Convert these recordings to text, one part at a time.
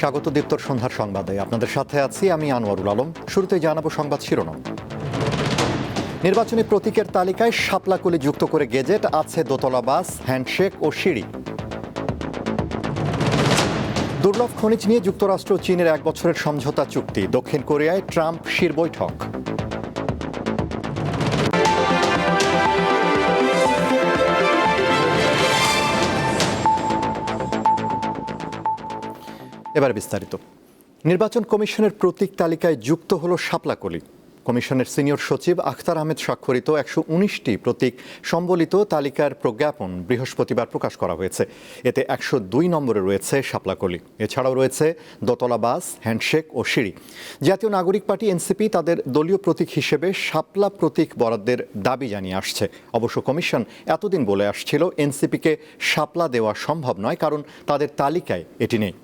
স্বাগত দীপ্তর সন্ধ্যার সংবাদে। আপনাদের সাথে আছি আমি আনোয়ারুল আলম। শুরুতে জানাব সংবাদ শিরোনাম। নির্বাচনী প্রতীকের তালিকায় শাপলাকুলি যুক্ত করে গেজেট, আছে দোতলা বাস হ্যান্ডশেক ও সিঁড়ি। দুর্লভ খনিজ নিয়ে যুক্তরাষ্ট্র চীনের এক বছরের সমঝোতা চুক্তি। দক্ষিণ কোরিয়ায় ট্রাম্প শির বৈঠক। এবার বিস্তারিত। নির্বাচন কমিশনের প্রতীক তালিকায় যুক্ত হল শাপলাকলি কমিশনের সিনিয়র সচিব আখতার আহমেদ স্বাক্ষরিত একশো উনিশটি প্রতীক সম্বলিত তালিকার প্রজ্ঞাপন বৃহস্পতিবার প্রকাশ করা হয়েছে। এতে একশো দুই নম্বরে রয়েছে শাপলাকলি এছাড়াও রয়েছে দোতলা বাস, হ্যান্ডশেক ও সিঁড়ি। জাতীয় নাগরিক পার্টি এনসিপি তাদের দলীয় প্রতীক হিসেবে শাপলা প্রতীক বরাদ্দের দাবি জানিয়ে আসছে। অবশ্য কমিশন এতদিন বলে আসছিল, এনসিপিকে শাপলা দেওয়া সম্ভব নয়, কারণ তাদের তালিকায় এটি নেই।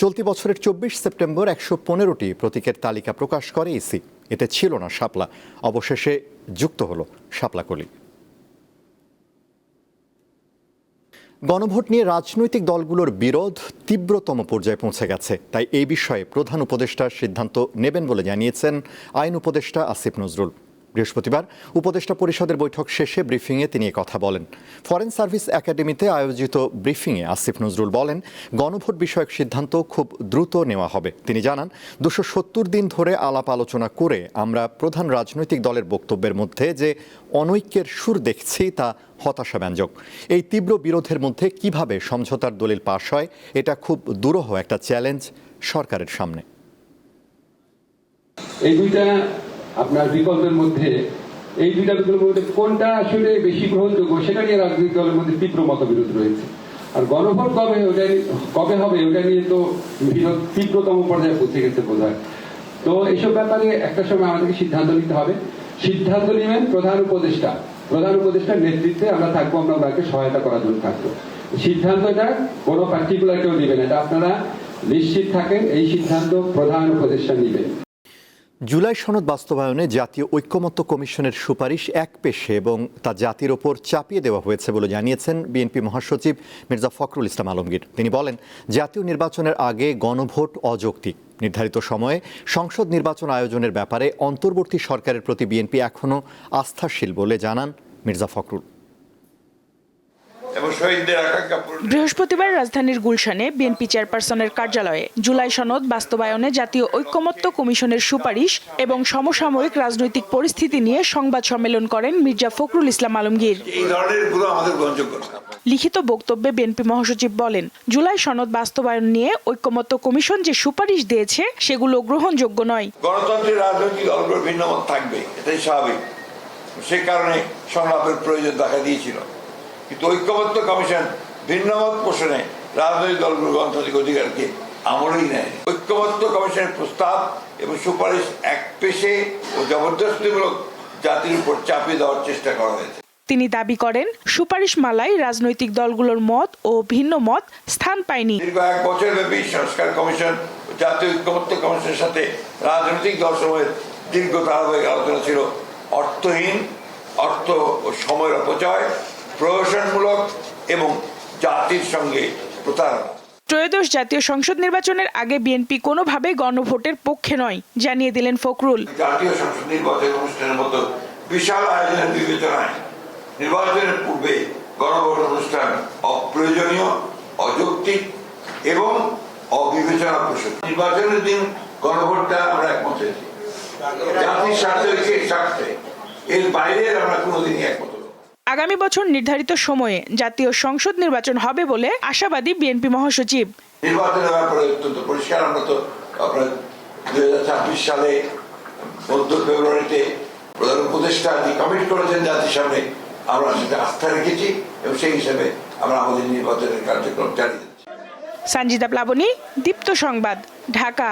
চলতি বছরের চব্বিশ সেপ্টেম্বর একশো পনেরোটি প্রতীকের তালিকা প্রকাশ করে ইসি এতে ছিল না শাপলা। অবশেষে যুক্ত হলো শাপলাকলি গণভোট নিয়ে রাজনৈতিক দলগুলোর বিরোধ তীব্রতম পর্যায়ে পৌঁছে গেছে। তাই এই বিষয়ে প্রধান উপদেষ্টার সিদ্ধান্ত নেবেন বলে জানিয়েছেন আইন উপদেষ্টা আসিফ নজরুল। বৃহস্পতিবার উপদেষ্টা পরিষদের বৈঠক শেষে ব্রিফিংয়ে তিনি কথা বলেন। ফরেন সার্ভিস একাডেমিতে আয়োজিত ব্রিফিংয়ে আসিফ নজরুল বলেন, গণভোট বিষয়ক সিদ্ধান্ত খুব দ্রুত নেওয়া হবে। তিনি জানান, দুশো সত্তর দিন ধরে আলাপ আলোচনা করে আমরা প্রধান রাজনৈতিক দলের বক্তব্যের মধ্যে যে অনৈক্যের সুর দেখছি তা হতাশাব্যঞ্জক। এই তীব্র বিরোধের মধ্যে কীভাবে সমঝোতার দলিল পাশ হয়, এটা খুব দুরূহ একটা চ্যালেঞ্জ সরকারের সামনে। এই দুইটা আপনার বিকল্পের মধ্যে, এই দুইটা বিকল্পের মধ্যে কোনটা আসলে বেশি গ্রহণযোগ্য, সেটা নিয়ে রাজনৈতিক দলের মধ্যে তীব্র মতবিরোধ রয়েছে। আর গণভোট কবে ওটা কবে হবে ওটা নিয়ে তো বিরোধ তীব্রতম পর্যায়ে পৌঁছে গেছে বোধ তো এইসব ব্যাপারে একটা সময় আমাদেরকে সিদ্ধান্ত নিতে হবে। সিদ্ধান্ত নেবেন প্রধান উপদেষ্টা। প্রধান উপদেষ্টার নেতৃত্বে আমরা থাকব, আমরা ওনাকে সহায়তা করার জন্য থাকব। সিদ্ধান্তটা কোনো পার্টিকুলার কেউ নেবেন এটা আপনারা নিশ্চিত থাকেন, এই সিদ্ধান্ত প্রধান উপদেষ্টা নেবেন। জুলাই সনদ বাস্তবায়নে জাতীয় ঐক্যমত্য কমিশনের সুপারিশ এক পেশে এবং তা জাতির ওপর চাপিয়ে দেওয়া হয়েছে বলে জানিয়েছেন বিএনপি মহাসচিব মির্জা ফখরুল ইসলাম আলমগীর। তিনি বলেন, জাতীয় নির্বাচনের আগে গণভোট অযৌক্তিক। নির্ধারিত সময়ে সংসদ নির্বাচন আয়োজনের ব্যাপারে অন্তর্বর্তী সরকারের প্রতি বিএনপি এখনও আস্থাশীল বলে জানান মির্জা ফখরুল। শহীদদের আকাঙ্ক্ষা বৃহস্পতিবার রাজধানীর গুলশানে বিএনপি চেয়ারপারসনের কার্যালয়ে জুলাই সনদ বাস্তবায়নে জাতীয় ঐক্যমত্য কমিশনের সুপারিশ এবং সমসাময়িক রাজনৈতিক পরিস্থিতি নিয়ে সংবাদ সম্মেলন করেন মির্জা ফখরুল ইসলাম আলমগীর। লিখিত বক্তব্যে বিএনপি মহাসচিব বলেন জুলাই সনদ বাস্তবায়ন নিয়ে ঐক্যমত্য কমিশন যে সুপারিশ দিয়েছে সেগুলো গ্রহণযোগ্য নয়। গণতন্ত্রের রাজনৈতিক দলগুলোর থাকবে এটাই স্বাভাবিক। সে কারণে সংলাপের প্রয়োজন দেখা দিয়েছিল। কিন্তু ঐক্যবদ্ধ কমিশন ভিন্ন মত পোষণে রাজনৈতিক দলগুলোর গণতান্ত্রিক অধিকারকে আমলেই নেয়। ঐক্যবদ্ধ কমিশনের প্রস্তাব এবং সুপারিশ এক পেশে ও জবরদস্তিমূলক জাতির উপর চাপিয়ে দেওয়ার চেষ্টা করা হয়েছে। তিনি দাবি করেন সুপারিশ মালায় রাজনৈতিক দলগুলোর মত ও ভিন্ন মত স্থান পায়নি। দীর্ঘ এক বছর ব্যাপী সংস্কার কমিশন জাতীয় ঐক্যমত্য কমিশনের সাথে রাজনৈতিক দলসমূহের দীর্ঘ ধারাবাহিক আলোচনা ছিল। অর্থহীন অর্থ ও সময়ের অপচয় প্রহসনমূলক এবং জাতির সঙ্গে প্রতারণা। ত্রয়োদশ জাতীয় সংসদ নির্বাচনের আগে বিএনপি কোনোভাবে গণভোটের পক্ষে নয় জানিয়ে দিলেন ফখরুল। জাতীয় সংসদ নির্বাচন অনুষ্ঠানের মতো বিশাল আয়োজনের বিবেচনায় নির্বাচনের পূর্বে গণভোট অনুষ্ঠান অপ্রয়োজনীয় অযৌক্তিক এবং অবিবেচনা প্রসূত নির্বাচনের দিন গণভোটটা আমরা একমত হয়েছি। জাতির স্বার্থে স্বার্থে? এর বাইরে আমরা কোনোদিনই একমত। আগামী বছর নির্ধারিত সময়ে জাতীয় সংসদ নির্বাচন হবে বলে আশাবাদী বিএনপি মহাসচিব। নির্বাচনের ব্যাপারে অত্যন্ত পরিষ্কার। আমরা তো আপনার দুই হাজার ছাব্বিশ সালে মধ্য ফেব্রুয়ারিতে প্রধান উপদেষ্টা যে কমিট করেছেন জাতির সামনে আমরা সেটা আস্থা রেখেছি এবং সেই হিসাবে আমরা আমাদের নির্বাচনের কার্যক্রম চালিয়ে যাচ্ছি। সঞ্জিতা প্লাবনী দীপ্ত সংবাদ ঢাকা।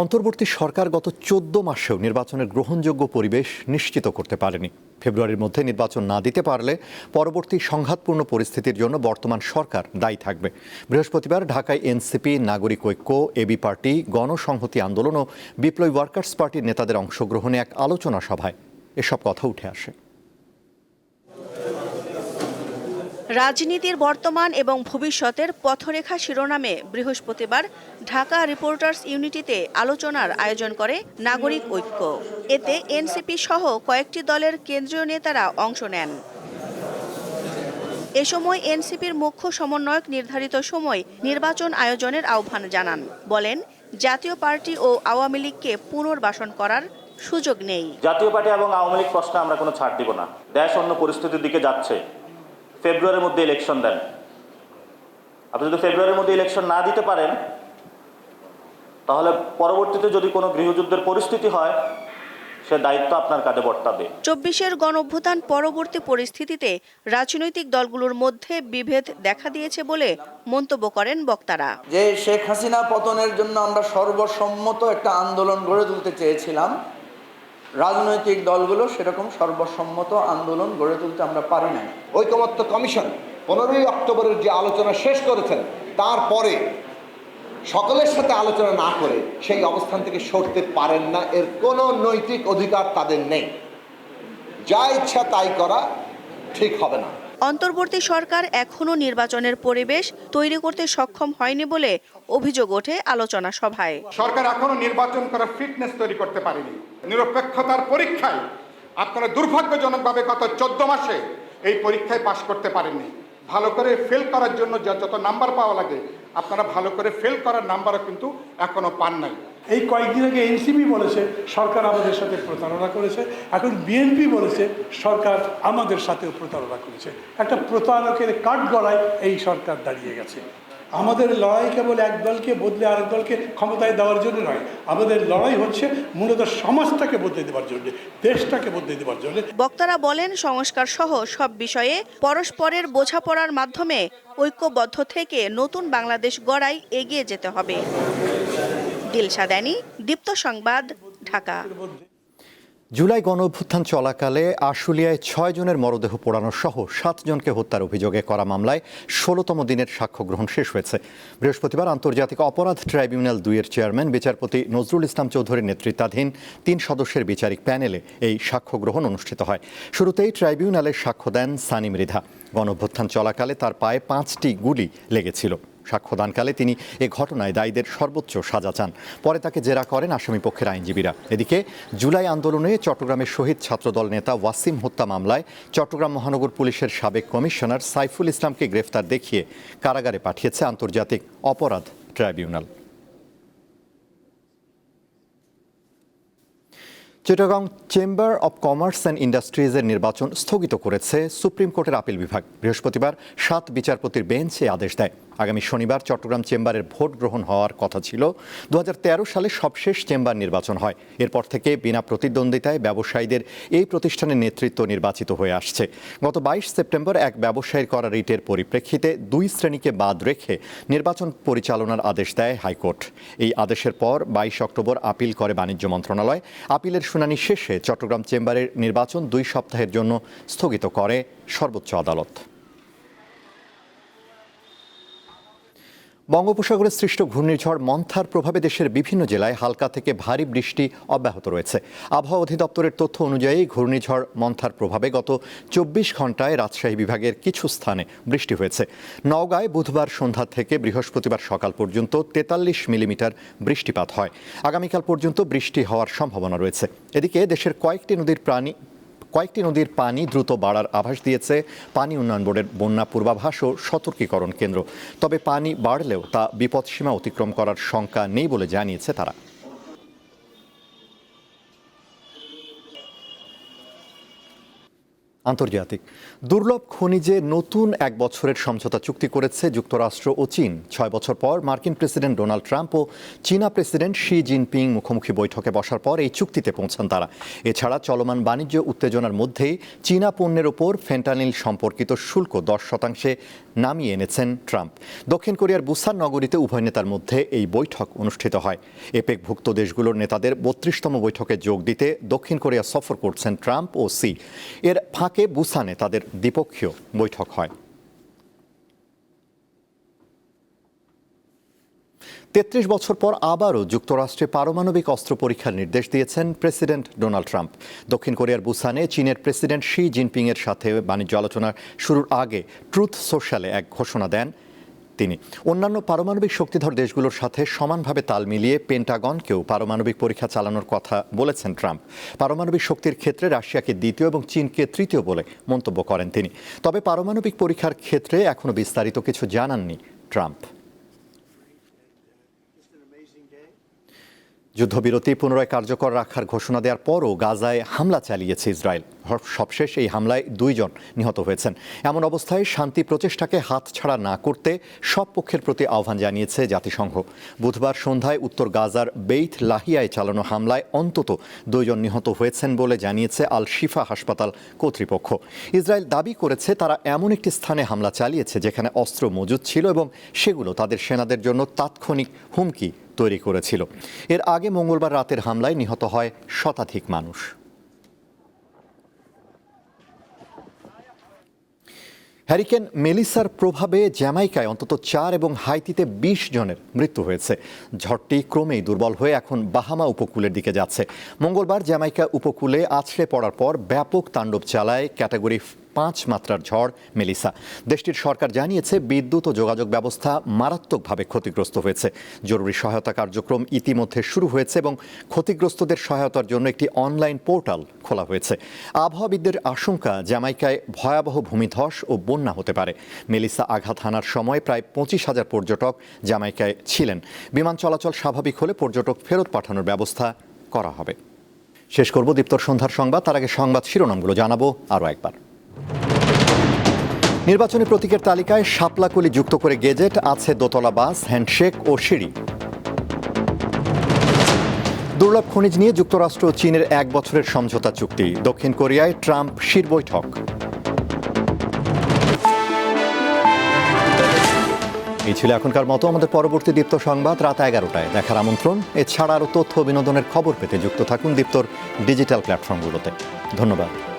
অন্তর্বর্তী সরকার গত চোদ্দ মাসেও নির্বাচনের গ্রহণযোগ্য পরিবেশ নিশ্চিত করতে পারেনি। ফেব্রুয়ারির মধ্যে নির্বাচন না দিতে পারলে পরবর্তী সংঘাতপূর্ণ পরিস্থিতির জন্য বর্তমান সরকার দায়ী থাকবে। বৃহস্পতিবার ঢাকায় এনসিপি, নাগরিক ঐক্য, এবি পার্টি, গণসংহতি আন্দোলন ও বিপ্লবী ওয়ার্কার্স পার্টির নেতাদের অংশগ্রহণে এক আলোচনা সভায়। এসব কথা উঠে আসে। রাজনীতির বর্তমান এবং ভবিষ্যতের পথরেখা শিরোনামে বৃহস্পতিবার ঢাকা রিপোর্টার্স ইউনিটিতে আলোচনার আয়োজন করে নাগরিক ঐক্য। এতে এনসিপি সহ কয়েকটি দলের কেন্দ্রীয় নেতারা অংশ নেন। এ সময় এনসিপির মুখ্য সমন্বয়ক নির্ধারিত সময় নির্বাচন আয়োজনের আহ্বান জানান। বলেন, জাতীয় পার্টি ও আওয়ামী লীগকে পুনর্বাসন করার সুযোগ নেই। জাতীয় পার্টি এবং আওয়ামী লীগ প্রশ্নে আমরা কোনো ছাড় দিব না। দেশ অন্য পরিস্থিতির দিকে যাচ্ছে। ফেব্রুয়ারির মধ্যে ইলেকশন দেন। আপনি যদি ফেব্রুয়ারির মধ্যে ইলেকশন না দিতে পারেন তাহলে পরবর্তীতে যদি কোনো গৃহযুদ্ধের পরিস্থিতি হয় সে দায়িত্ব আপনার কাঁধে বর্তাবে। চব্বিশের গণঅভ্যুত্থান পরবর্তী পরিস্থিতিতে রাজনৈতিক দলগুলোর মধ্যে বিভেদ দেখা দিয়েছে বলে মন্তব্য করেন বক্তারা। যে শেখ হাসিনা পতনের জন্য আমরা সর্বসম্মত একটা আন্দোলন গড়ে তুলতে চেয়েছিলাম রাজনৈতিক দলগুলো সেরকম সর্বসম্মত আন্দোলন গড়ে তুলতে আমরা পারি নাই। ঐকমত্য কমিশন পনেরোই অক্টোবরের যে আলোচনা শেষ করেছেন তারপরে সকলের সাথে আলোচনা না করে সেই অবস্থান থেকে সরতে পারেন না এর কোনো নৈতিক অধিকার তাদের নেই। যা ইচ্ছা তাই করা ঠিক হবে না। অন্তর্বর্তী সরকার এখনও নির্বাচনের পরিবেশ তৈরি করতে সক্ষম হয়নি বলে অভিযোগ ওঠে আলোচনা সভায়। সরকার এখনও নির্বাচন করার ফিটনেস তৈরি করতে পারেনি। নিরপেক্ষতার পরীক্ষায় আপনারা দুর্ভাগ্যজনকভাবে গত চোদ্দ মাসে এই পরীক্ষায় পাশ করতে পারেননি। ভালো করে ফেল করার জন্য যা যত নাম্বার পাওয়া লাগে, আপনারা ভালো করে ফেল করার নাম্বারও কিন্তু এখনও পান নাই। এই কয়েকদিন আগে এনসিপি বলেছে, সরকার আমাদের সাথে প্রতারণা করেছে। এখন বিএনপি বলেছে, সরকার আমাদের সাথেও প্রতারণা করেছে। একটা প্রতারকের কাঠ গড়ায় এই সরকার দাঁড়িয়ে গেছে। আমাদের লড়াই কেবল এক দলকে বদলে আরেক দলকে ক্ষমতায় দেওয়ার জন্য নয়। আমাদের লড়াই হচ্ছে মূলত সমাজটাকে বদলে দেওয়ার জন্য, দেশটাকে বদলে দেওয়ার জন্য। বক্তারা বলেন, সংস্কার সহ সব বিষয়ে পরস্পরের বোঝাপড়ার মাধ্যমে ঐক্যবদ্ধ থেকে নতুন বাংলাদেশ গড়াই এগিয়ে যেতে হবে। দিলশাদানি দীপ্ত সংবাদ, ঢাকা। জুলাই গণ অভ্যুত্থান চলাকালে আশুলিয়ায় ছয় জনের মরদেহ পোড়ানো সহ সাত জনকে হত্যার অভিযোগে করা মামলায় ষোলোতম দিনের সাক্ষ্য গ্রহণ শেষ হয়েছে। বৃহস্পতিবার আন্তর্জাতিক অপরাধ ট্রাইব্যুনাল দুইয়ের চেয়ারম্যান বিচারপতি নজরুল ইসলাম চৌধুরীর নেতৃত্বাধীন তিন সদস্যের বিচারিক প্যানেলে এই সাক্ষ্য গ্রহণ অনুষ্ঠিত হয়। শুরুতেই ট্রাইব্যুনালে সাক্ষ্য দেন সানি মৃধা গণ অভ্যুত্থান চলাকালে তার পায়ে পাঁচটি গুলি লেগেছিল। সাক্ষ্যদানকালে তিনি এ ঘটনায় দায়ীদের সর্বোচ্চ সাজা চান। পরে তাকে জেরা করেন আসামি পক্ষের আইনজীবীরা। এদিকে জুলাই আন্দোলনে চট্টগ্রামের শহীদ ছাত্রদল নেতা ওয়াসিম হত্যা মামলায় চট্টগ্রাম মহানগর পুলিশের সাবেক কমিশনার সাইফুল ইসলামকে গ্রেফতার দেখিয়ে কারাগারে পাঠিয়েছে আন্তর্জাতিক অপরাধ tribunal. Chittagong chamber of commerce and ইন্ডাস্ট্রিজের নির্বাচন স্থগিত করেছে সুপ্রিম কোর্টের আপিল বিভাগ। বৃহস্পতিবার সাত বিচারপতির বেঞ্চে আদেশ দেয়। আগামী শনিবার চট্টগ্রাম চেম্বারের ভোট গ্রহণ হওয়ার কথা ছিল। দু হাজার তেরো সালে সবশেষ চেম্বার নির্বাচন হয়। এরপর থেকে বিনা প্রতিদ্বন্দ্বিতায় ব্যবসায়ীদের এই প্রতিষ্ঠানের নেতৃত্ব নির্বাচিত হয়ে আসছে। গত বাইশ সেপ্টেম্বর এক ব্যবসায়ীর করা রিটের পরিপ্রেক্ষিতে দুই শ্রেণীকে বাদ রেখে নির্বাচন পরিচালনার আদেশ দেয় হাইকোর্ট। এই আদেশের পর বাইশ অক্টোবর আপিল করে বাণিজ্য মন্ত্রণালয়। আপিলের শুনানি শেষে চট্টগ্রাম চেম্বারের নির্বাচন দুই সপ্তাহের জন্য স্থগিত করে সর্বোচ্চ আদালত। বঙ্গোপসাগরে সৃষ্ট ঘূর্ণিঝড় মন্থার প্রভাবে দেশের বিভিন্ন জেলায় হালকা থেকে ভারী বৃষ্টি অব্যাহত রয়েছে। আবহাওয়া অধিদপ্তরের তথ্য অনুযায়ী ঘূর্ণিঝড় মন্থার প্রভাবে গত চব্বিশ ঘন্টায় রাজশাহী বিভাগের কিছু স্থানে বৃষ্টি হয়েছে। নওগাঁয় বুধবার সন্ধ্যা থেকে বৃহস্পতিবার সকাল পর্যন্ত তেতাল্লিশ মিলিমিটার বৃষ্টিপাত হয়। আগামীকাল পর্যন্ত বৃষ্টি হওয়ার সম্ভাবনা রয়েছে। এদিকে দেশের কয়েকটি নদীর প্রাণী কয়েকটি নদীর পানি দ্রুত বাড়ার আভাস দিয়েছে। পানি উন্নয়ন বোর্ডের বন্যা পূর্বাভাস ও সতর্কীকরণ কেন্দ্র। তবে পানি বাড়লেও তা বিপদসীমা অতিক্রম করার শঙ্কা নেই বলে জানিয়েছে তারা। আন্তর্জাতিক। দুর্লভ খনিজে নতুন এক বছরের সমঝোতা চুক্তি করেছে যুক্তরাষ্ট্র ও চীন। ছয় বছর পর মার্কিন প্রেসিডেন্ট ডোনাল্ড ট্রাম্প ও চীনা প্রেসিডেন্ট শি জিনপিং মুখোমুখি বৈঠকে বসার পর এই চুক্তিতে পৌঁছান তারা। এছাড়া চলমান বাণিজ্য উত্তেজনার মধ্যেই চীনা পণ্যের ওপর ফেন্টানিল সম্পর্কিত শুল্ক দশ শতাংশে নামিয়ে এনেছেন ট্রাম্প। দক্ষিণ কোরিয়ার বুসান নগরীতে উভয় নেতার মধ্যে এই বৈঠক অনুষ্ঠিত হয়। এপেকভুক্ত দেশগুলোর নেতাদের বত্রিশতম বৈঠকে যোগ দিতে দক্ষিণ কোরিয়া সফর করছেন ট্রাম্প ও সি। এর ফাঁকে বুসানে তাদের দ্বিপক্ষীয় বৈঠক হয়। তেত্রিশ বছর পর আবারও যুক্তরাষ্ট্রে পারমাণবিক অস্ত্র পরীক্ষার নির্দেশ দিয়েছেন প্রেসিডেন্ট ডোনাল্ড ট্রাম্প। দক্ষিণ কোরিয়ার বুসানে চীনের প্রেসিডেন্ট শি জিনপিং এর সাথে বাণিজ্য আলোচনা শুরুর আগে ট্রুথ সোশ্যালে এক ঘোষণা দেন তিনি। অন্যান্য পারমাণবিক শক্তিধর দেশগুলোর সাথে সমানভাবে তাল মিলিয়ে পেন্টাগনকেও পারমাণবিক পরীক্ষা চালানোর কথা বলেছেন ট্রাম্প। পারমাণবিক শক্তির ক্ষেত্রে রাশিয়াকে দ্বিতীয় এবং চীনকে তৃতীয় বলে মন্তব্য করেন তিনি। তবে পারমাণবিক পরীক্ষার ক্ষেত্রে এখনও বিস্তারিত কিছু জানাননি ট্রাম্প। যুদ্ধবিরতি পুনরায় কার্যকর রাখার ঘোষণা দেওয়ার পরও গাজায় হামলা চালিয়েছে ইসরায়েল। সবশেষ এই হামলায় দুইজন নিহত হয়েছেন। এমন অবস্থায় শান্তি প্রচেষ্টাকে হাতছাড়া না করতে সব পক্ষের প্রতি আহ্বান জানিয়েছে জাতিসংঘ। বুধবার সন্ধ্যায় উত্তর গাজার বেইত লাহিয়ায় চালানো হামলায় অন্তত দুইজন নিহত হয়েছেন বলে জানিয়েছে আল শিফা হাসপাতাল কর্তৃপক্ষ। ইসরায়েল দাবি করেছে তারা এমন একটি স্থানে হামলা চালিয়েছে যেখানে অস্ত্র মজুদ ছিল এবং সেগুলো তাদের সেনাদের জন্য তাৎক্ষণিক হুমকি তৈরি করেছিল। এর আগে মঙ্গলবার রাতের হামলায় নিহত হয় শতাধিক মানুষ। হ্যারিকেন মেলিসার প্রভাবে জ্যামাইকায় অন্তত চার এবং হাইতিতে বিশ জনের মৃত্যু হয়েছে। ঝড়টি ক্রমেই দুর্বল হয়ে এখন বাহামা উপকূলের দিকে যাচ্ছে। মঙ্গলবার জ্যামাইকা উপকূলে আছড়ে পড়ার পর ব্যাপক তাণ্ডব চালায় ক্যাটাগরি পাঁচ মাত্রার ঝড়, মেলিসা। দেশটির সরকার জানিয়েছে, বিদ্যুৎ ও যোগাযোগ ব্যবস্থা মারাত্মকভাবে ক্ষতিগ্রস্ত হয়েছে। জরুরি সহায়তা কার্যক্রম ইতিমধ্যে শুরু হয়েছে এবং ক্ষতিগ্রস্তদের সহায়তার জন্য একটি অনলাইন পোর্টাল খোলা হয়েছে। আবহাওয়াবিদদের আশঙ্কা, জ্যামাইকায় ভয়াবহ ভূমিধস ও বন্যা হতে পারে। মেলিসা আঘাত হানার সময় প্রায় পঁচিশ হাজার পর্যটক জ্যামাইকায় ছিলেন। বিমান চলাচল স্বাভাবিক হলে পর্যটক ফেরত পাঠানোর ব্যবস্থা করা হবে। শেষ করব দীপ্তর সন্ধ্যার সংবাদ। তার আগে সংবাদ শিরোনামগুলো জানাব আরও একবার। নির্বাচনী প্রতীকের তালিকায় শাপলাকলি যুক্ত করে গেজেট, আছে দোতলা বাস, হ্যান্ডশেক ও সিঁড়ি। দুর্লভ খনিজ নিয়ে যুক্তরাষ্ট্র ও চীনের এক বছরের সমঝোতা চুক্তি। দক্ষিণ কোরিয়ায় ট্রাম্প শির বৈঠক। এই ছিল এখনকার মতো। আমাদের পরবর্তী দীপ্ত সংবাদ রাত এগারোটায়। দেখার আমন্ত্রণ। এছাড়া আরও তথ্য বিনোদনের খবর পেতে যুক্ত থাকুন দীপ্তর ডিজিটাল প্ল্যাটফর্মগুলোতে। ধন্যবাদ।